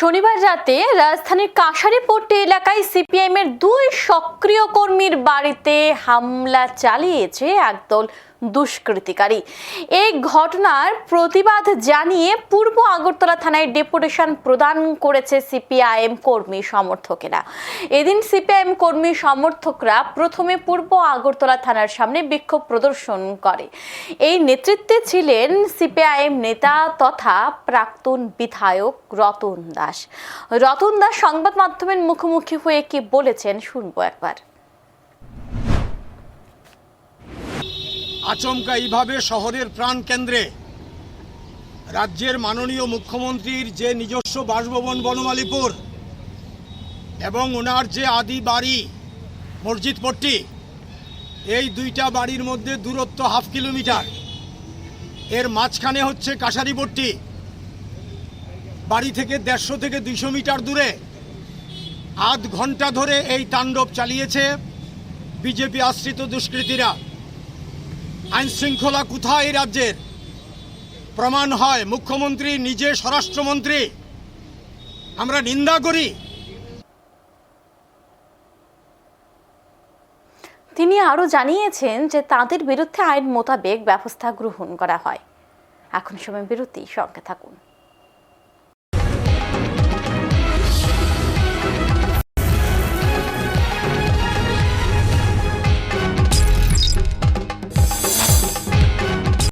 শনিবার রাতে রাজধানীর কাঁসারিপট্টি এলাকায় সিপিআইএম এর দুই সক্রিয় কর্মীর বাড়িতে হামলা চালিয়েছে একদল দুষ্কৃতিকারী। এই ঘটনার প্রতিবাদ জানিয়ে পূর্ব আগরতলা থানায় ডেপুটেশন প্রদান করেছে সিপিআইএম কর্মী সমর্থকেরা। এদিন সিপিআইএম কর্মী সমর্থকরা প্রথমে পূর্ব আগরতলা থানার সামনে বিক্ষোভ প্রদর্শন করে। এই নেতৃত্বে ছিলেন সিপিআইএম নেতা তথা প্রাক্তন বিধায়ক রতন দাস। রতন দাস সংবাদ মাধ্যমের মুখোমুখি হয়ে কি বলেছেন শুনব একবার। আচমকা এইভাবে শহরের প্রাণ কেন্দ্রে। রাজ্যের মাননীয় মুখ্যমন্ত্রীর যে নিজস্ব বাসভবন বনমালীপুর এবং ওনার যে আদি বাড়ি মসজিদ পট্টি, এই দুইটা বাড়ির মধ্যে দূরত্ব হাফ কিলোমিটার। এর মাঝখানে হচ্ছে কাশারিপট্টি বাড়ি থেকে দেড়শো থেকে দুইশো মিটার দূরে। আধ ঘণ্টা ধরে এই তাণ্ডব চালিয়েছে বিজেপি আশ্রিত দুষ্কৃতীরা। আইন শৃঙ্খলা কোথায় এই রাজ্যের? প্রমাণ হয়, মুখ্যমন্ত্রী নিজে স্বরাষ্ট্রমন্ত্রী। আমরা নিন্দা করি। তিনি আরও জানিয়েছেন যে তাদের বিরুদ্ধে আইন মোতাবেক ব্যবস্থা গ্রহণ করা হয়। এখন সময় বিরতি, সঙ্গে থাকুন।